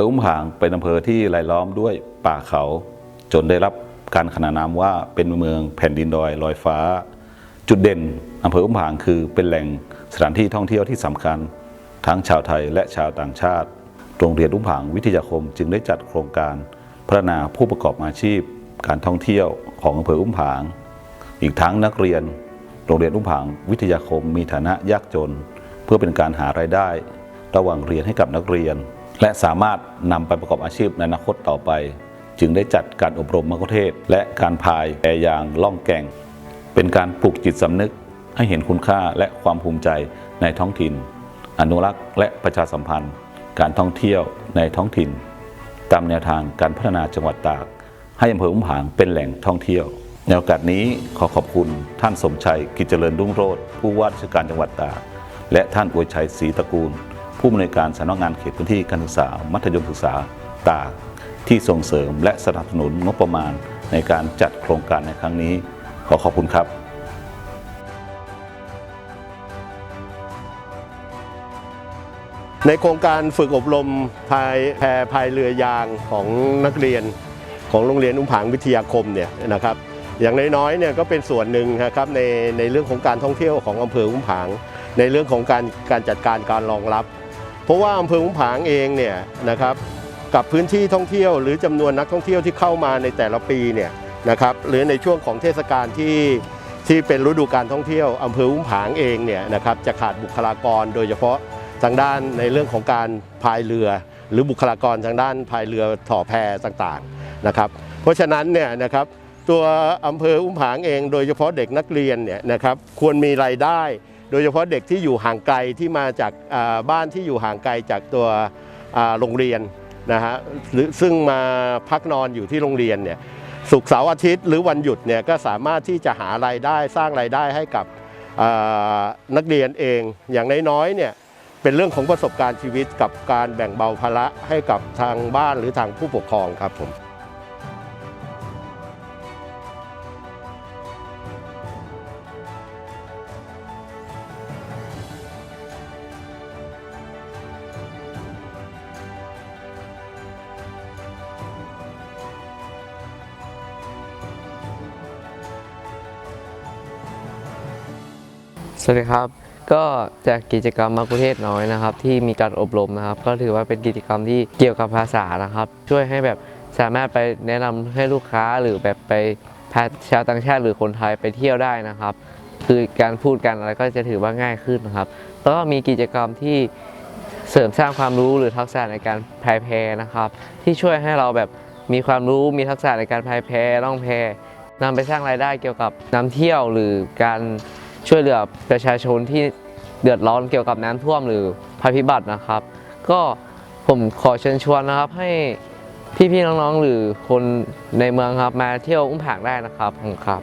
ภออุ้มผางเป็นอำเภอที่รายล้อมด้วยป่าเขา จนได้รับการขนานนามว่าเป็นเมืองแผ่นดินดอยลอยฟ้า จุดเด่นอำเภออุ้มผางคือเป็นแหล่งสถานที่ท่องเที่ยวที่สำคัญ ทั้งชาวไทยและชาวต่างชาติ โรงเรียนอุ้มผางวิทยาคมจึงได้จัดโครงการพัฒนาผู้ประกอบอาชีพ การท่องเที่ยวของอำเภออุ้มผาง อีกทั้งนักเรียน โรงเรียนอุ้มผางวิทยาคมมีฐานะยากจน เพื่อเป็นการหารายได้ ระหว่างเรียนให้กับนักเรียน และสามารถนำไปประกอบอาชีพในอนาคตต่อไป จึงได้จัดการอบรมมะกุเทศ และการพายแพยางล่องแก่ง เป็นการปลูกจิตสำนึกให้เห็นคุณค่าและความภูมิใจในท้องถิ่น อนุรักษ์และประชาสัมพันธ์ การท่องเที่ยวในท้องถิ่น ตามแนวทางการพัฒนาจังหวัดตาก ให้อำเภออุ้มผางเป็นแหล่งท่องเที่ยวในโอกาสนี้ขอขอบคุณท่านสมชัยกิจเจริญรุ่งโรจน์ผู้ว่าราชการจังหวัดตาก และท่านอวยชัยศรีตระกูล ผู้อำนวยการสำนักงานเขตพื้นที่การศึกษา มัธยมศึกษาตากที่ส่งเสริมและสนับสนุนงบประมาณในการจัดโครงการในครั้งนี้ ขอขอบคุณครับในโครงการฝึกอบรมพายแพพายเรือยางของนักเรียนของโรงเรียนอุ้มผางวิทยาคมเนี่ยนะครับ อย่างน้อยๆเนี่ยก็เป็นส่วนหนึ่งนะครับในในเรื่องของการท่องเที่ยวของอำเภออุ้มผาง ในเรื่องของการการจัดการการรองรับ เพราะว่าอำเภออุ้มผางเองเนี่ยนะครับกับพื้นที่ท่องเที่ยว หรือจำนวนนักท่องเที่ยวที่เข้ามาในแต่ละปีเนี่ยนะครับหรือในช่วงของเทศกาลที่ที่เป็นฤดูการท่องเที่ยวอำเภออุ้มผางเองเนี่ยนะครับจะขาดบุคลากรโดยเฉพาะทางด้านในเรื่องของการพายเรือ หรือบุคลากรทางด้านพายเรือถ่อแพต่างๆนะครับเพราะฉะนั้นเนี่ยนะครับตัวอำเภออุ้มผางเอง โดยเฉพาะเด็กนักเรียนเนี่ยนะครับควรมีรายได้ โดยเฉพาะเด็กที่อยู่ห่างไกลที่มาจากบ้านที่อยู่ห่างไกลจากตัวโรงเรียนนะฮะหรือซึ่งมาพักนอนอยู่ที่โรงเรียนเนี่ยศุกเสาร์อาทิตย์หรือวันหยุดเนี่ยก็สามารถที่จะหารายได้สร้างรายได้ให้กับนักเรียนเองอย่างน้อยๆเนี่ยเป็นเรื่องของประสบการณ์ชีวิตกับการแบ่งเบาภาระให้กับทางบ้านหรือทางผู้ปกครองครับผม สวัสดีครับ ก็จากกิจกรรมมักคุเทศน้อยนะครับ ที่มีการอบรมนะครับ ก็ถือว่าเป็นกิจกรรมที่เกี่ยวกับภาษานะครับ ช่วยให้แบบสามารถไปแนะนำให้ลูกค้าหรือแบบไปพาชาวต่างชาติหรือคนไทยไปเที่ยวได้นะครับ คือการพูดกันอะไรก็จะถือว่าง่ายขึ้นนะครับแล้วก็มีกิจกรรมที่เสริมสร้างความรู้หรือทักษะในการพายแพนะครับ ที่ช่วยให้เราแบบมีความรู้มีทักษะในการพายแพล่องแพนำไปสร้างรายได้เกี่ยวกับนำเที่ยวหรือการ ช่วยเหลือประชาชนที่เดือดร้อนเกี่ยวกับน้ำท่วมหรือภัยพิบัตินะครับ ก็ผมขอเชิญชวนนะครับให้พี่ๆน้องๆ หรือคนในเมืองครับมาเที่ยวอุ้มผางได้นะครับผมครับ